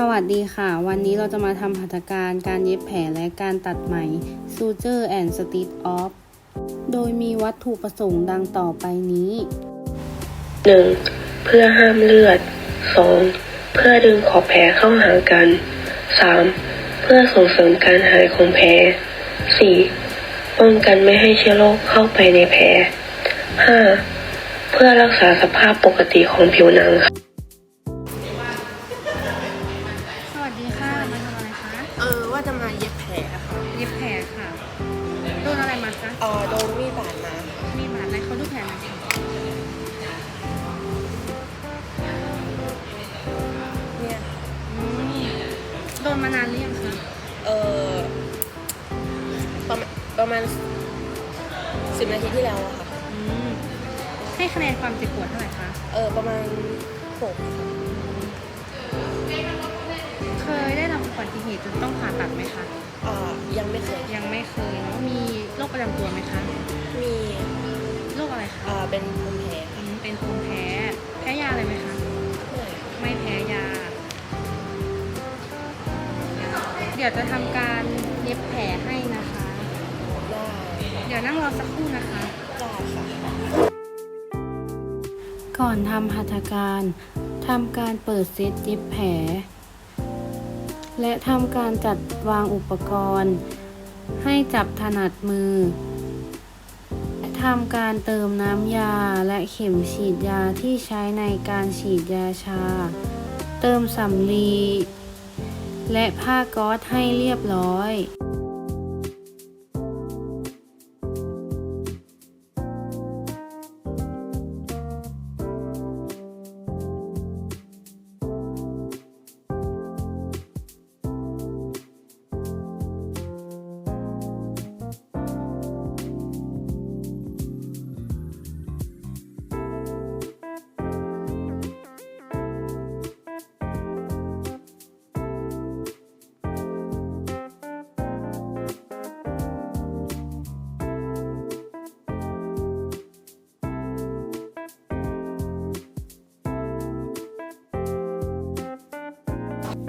สวัสดีค่ะ วันนี้เราจะมาทำหัตถการการเย็บแผลและการตัดไหม Suture and Stitch Off โดยมีวัตถุประสงค์ดังต่อไปนี้ 1. เพื่อห้ามเลือด 2. เพื่อดึงขอบแผลเข้าหากัน 3. เพื่อส่งเสริมการหายของแผล 4. ป้องกันไม่ให้เชื้อโรคเข้าไปในแผล 5. เพื่อรักษาสภาพปกติของผิวหนังค่ะ สิบนาทีที่แล้วอะค่ะ อืมให้คะแนนความเจ็บปวดเท่าไหร่คะ เออประมาณหกค่ะเคยได้รับอุบัติเหตุจนต้องผ่าตัดไหมคะเออยังไม่เคยยังไม่เคยเนาะมีโรคประจำตัวไหมคะมีโรคอะไรคะเออเป็นภูมิแพ้อืมเป็นภูมิแพ้ แพ้ยาอะไรไหมคะ ไม่ ไม่แพ้ยา เดี๋ยวจะทำการเย็บแผลให้นะคะได้เดี๋ยวนั่งรอสักครู่นะคะได้ค่ะก่อนทำหัตถการทำการเปิดเซตเย็บแผล และทำการจัดวางอุปกรณ์ ให้จับถนัดมือทำการเติมน้ำยาและเข็มฉีดยาที่ใช้ในการฉีดยาชา เติมสำลีและผ้าก๊อซให้เรียบร้อย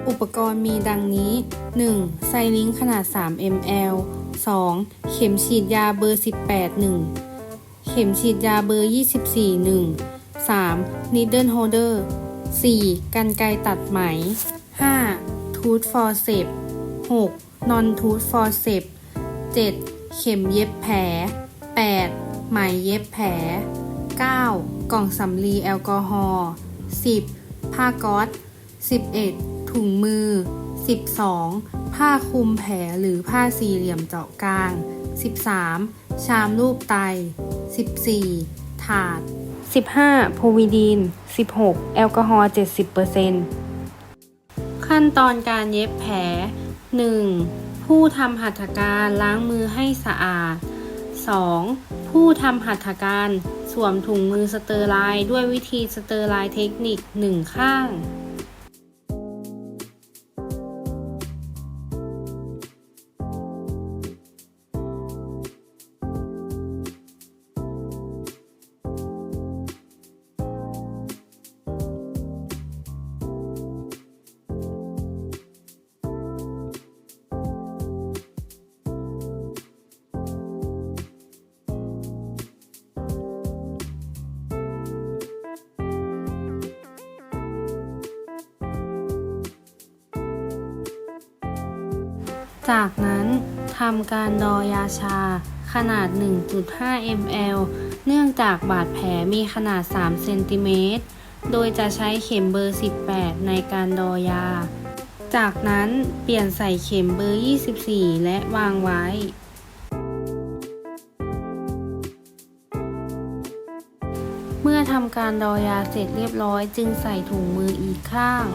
อุปกรณ์มีดังนี้ 1. ไซลิงขนาด 3 ml 2. เข็มฉีดยาเบอร์ 18 1 เข็มฉีดยาเบอร์ 24 1 3. needle holder 4. กันไกตัดไหม 5. tooth forceps 6. non tooth forceps 7. เข็มเย็บแผล 8. ไหมเย็บแผล 9. กล่องสำลีแอลกอฮอล์ 10. ผ้าก๊อซ 11. ถุงมือ 12. ผ้าคลุมแผลหรือผ้าสี่เหลี่ยมเจาะกลาง 13. ชามรูปไต 14. ถาด 15. โพวิดีน 16. แอลกอฮอล์ 70%ขั้นตอนการเย็บแผล 1. ผู้ทำหัตถการล้างมือให้สะอาด 2. ผู้ทำหัตถการสวมถุงมือสเตอร์ไลน์ด้วยวิธีสเตอร์ไลน์เทคนิค 1 ข้าง จากนั้นทำการดอยาชา ขนาด 1.5 ml เนื่องจากบาดแผลมีขนาด 3 เซนติเมตร โดยจะใช้เข็มเบอร์ 18 ในการดอยา จากนั้นเปลี่ยนใส่เข็มเบอร์ 24 และวางไว้เมื่อทำการดอยาเสร็จเรียบร้อยจึงใส่ถุงมืออีกข้าง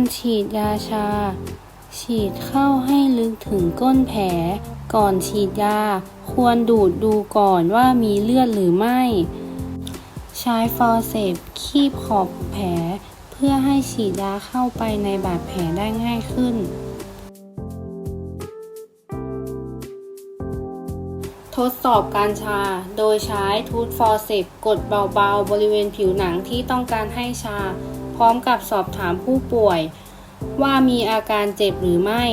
การฉีดยาชา ฉีดเข้าให้ลึกถึงก้นแผล ก่อนฉีดยา ควรดูดดูก่อนว่ามีเลือดหรือไม่ ใช้ฟอร์เซปคีบขอบแผล เพื่อให้ฉีดยาเข้าไปในบาดแผลได้ง่ายขึ้น ทดสอบการชา โดยใช้ทูตฟอร์เซปกดเบาๆ บริเวณผิวหนังที่ต้องการให้ชา พร้อมกับสอบถามผู้ป่วย ว่ามีอาการเจ็บหรือไม่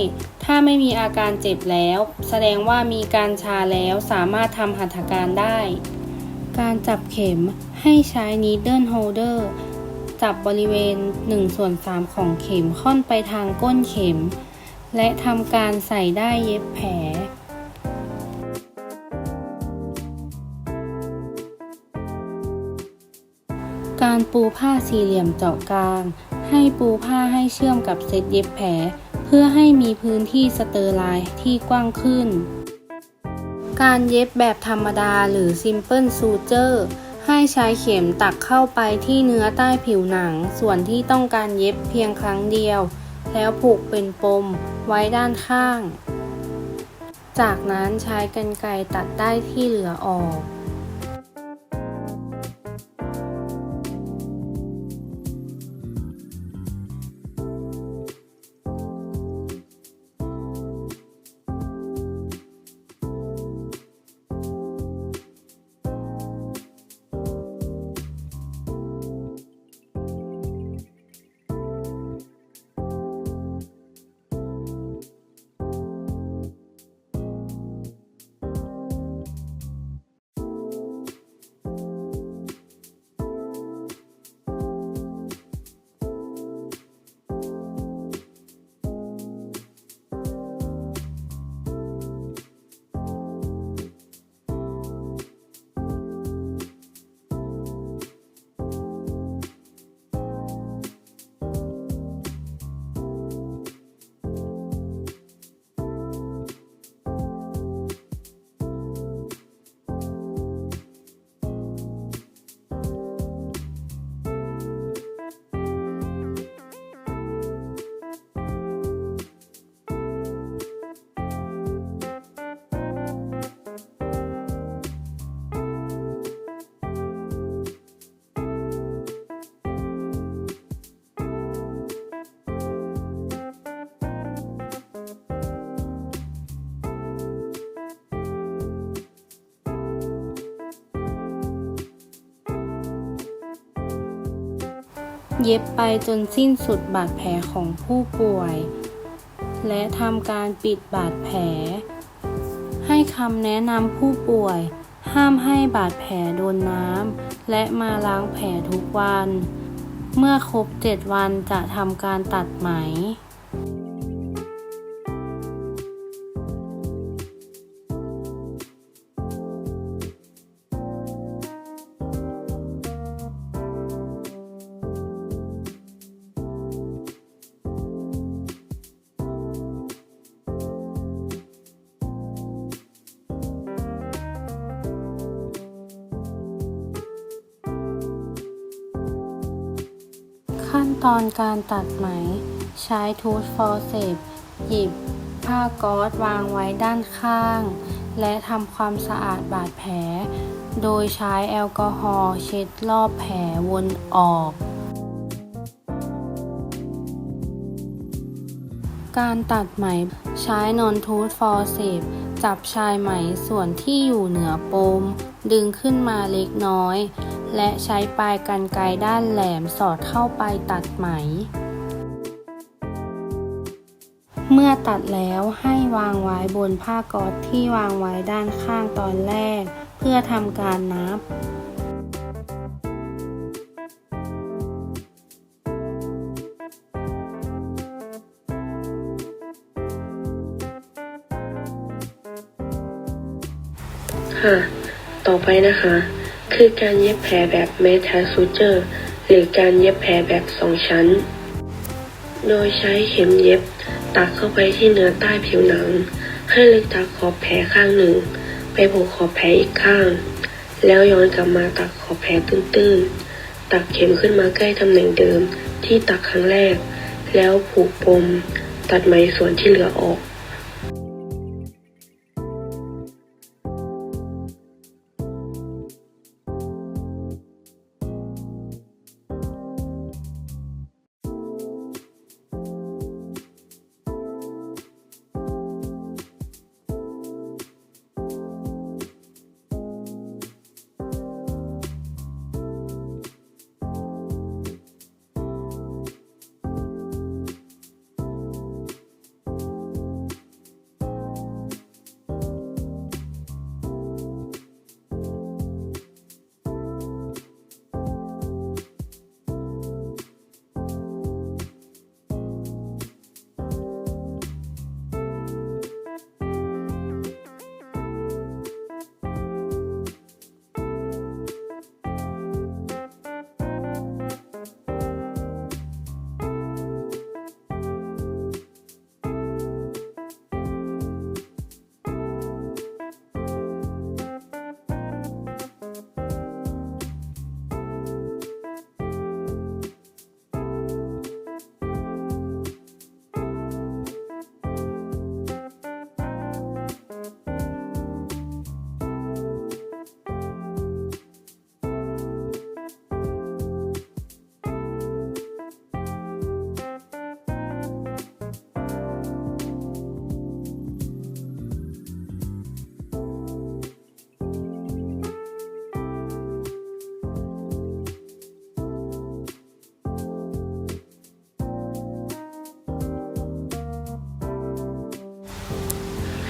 ถ้าไม่มีอาการเจ็บแล้ว แสดงว่ามีการชาแล้วสามารถทำหัตถการได้ การจับเข็มให้ใช้ needle holder จับบริเวณ1ส่วน3ของเข็มค่อนไปทางก้นเข็ม และทำการใส่ได้เย็บแผล การปูผ้าสี่เหลี่ยมเจาะกลาง ให้ปูผ้าให้เชื่อมกับเซตเย็บแผล เพื่อให้มีพื้นที่สเตอร์ไลน์ที่กว้างขึ้น การเย็บแบบธรรมดาหรือ Simple Suture ให้ใช้เข็มตักเข้าไปที่เนื้อใต้ผิวหนัง ส่วนที่ต้องการเย็บเพียงครั้งเดียว แล้วผูกเป็นปมไว้ด้านข้าง จากนั้นใช้กรรไกรตัดได้ที่เหลือออก เย็บไปจนสิ้นสุดบาดแผลของผู้ป่วย และทำการปิดบาดแผล ให้คำแนะนำผู้ป่วย ห้ามให้บาดแผลโดนน้ำและมาล้างแผลทุกวัน เมื่อครบ 7 วันจะทำการตัดไหม ขั้นตอนการตัดไหม ใช้ทูธฟอร์เซปหยิบผ้าก๊อซวางไว้ด้านข้าง และทำความสะอาดบาดแผล โดยใช้แอลกอฮอล์เช็ดรอบแผลวนออก การตัดไหมใช้นอนทูธฟอร์เซปจับชายไหมส่วนที่อยู่เหนือปม ดึงขึ้นมาเล็กน้อย และใช้ปลายกรรไกรด้านแหลมสอดเข้าไปตัดไหม เมื่อตัดแล้วให้วางไว้บนผ้าก๊อซที่วางไว้ด้านข้างตอนแรก เพื่อทำการนับค่ะ ต่อไปนะคะ คือการเย็บแผลแบบเมทาซูเจอร์ หรือการเย็บแผลแบบสองชั้น โดยใช้เข็มเย็บตักเข้าไปที่เนื้อใต้ผิวหนัง ให้ลึกจากขอบแผลข้างหนึ่ง ไปผูกขอบแผลอีกข้าง แล้วย้อนกลับมาตักขอบแผลตื้นๆ ตักเข็มขึ้นมาใกล้ตำแหน่งเดิมที่ตักครั้งแรก แล้วผูกปม ตัดไหมส่วนที่เหลือออก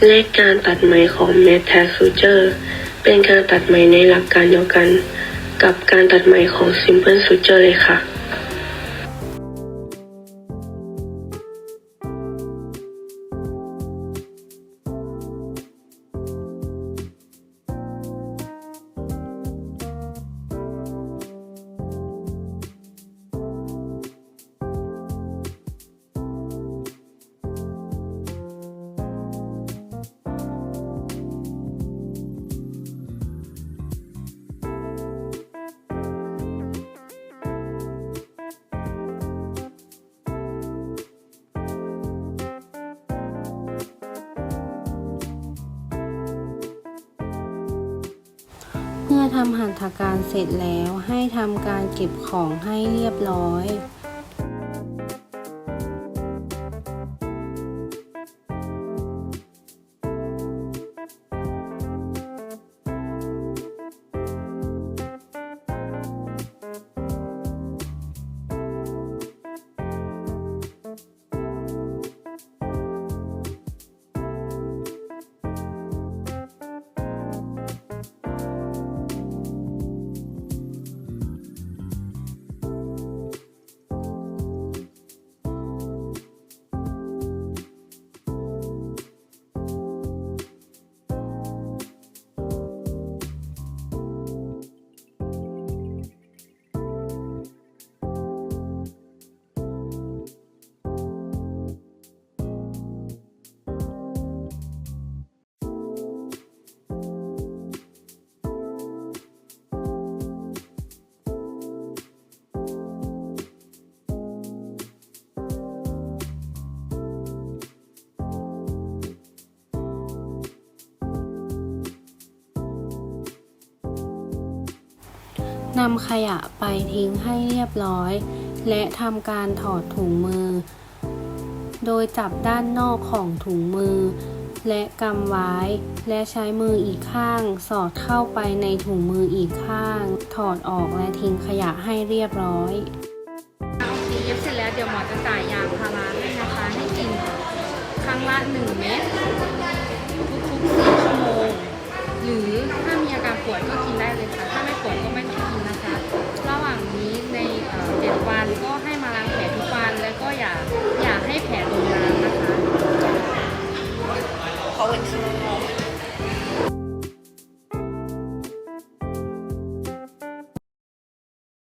และการตัดไหมของ m e t a s u t u r e เป็นการตัดไหมในหลักการเดียวกัน กับการตัดไหมของ Simple Suture เลยค่ะ ทำหัตถการเสร็จแล้วให้ทำการเก็บของให้เรียบร้อย นำขยะไปทิ้งให้เรียบร้อย และทำการถอดถุงมือ โดยจับด้านนอกของถุงมือ และกำไว้ และใช้มืออีกข้าง สอดเข้าไปในถุงมืออีกข้าง ถอดออกและทิ้งขยะให้เรียบร้อยโอเคเย็บเสร็จแล้วเดี๋ยวหมอจะจ่ายยาพาราให้นะคะ ให้กินครั้งละ1เม็ดทุกๆ4ชั่วโมง หรือถ้ามีอาการปวดก็กินได้เลยค่ะถ้าไม่ อย่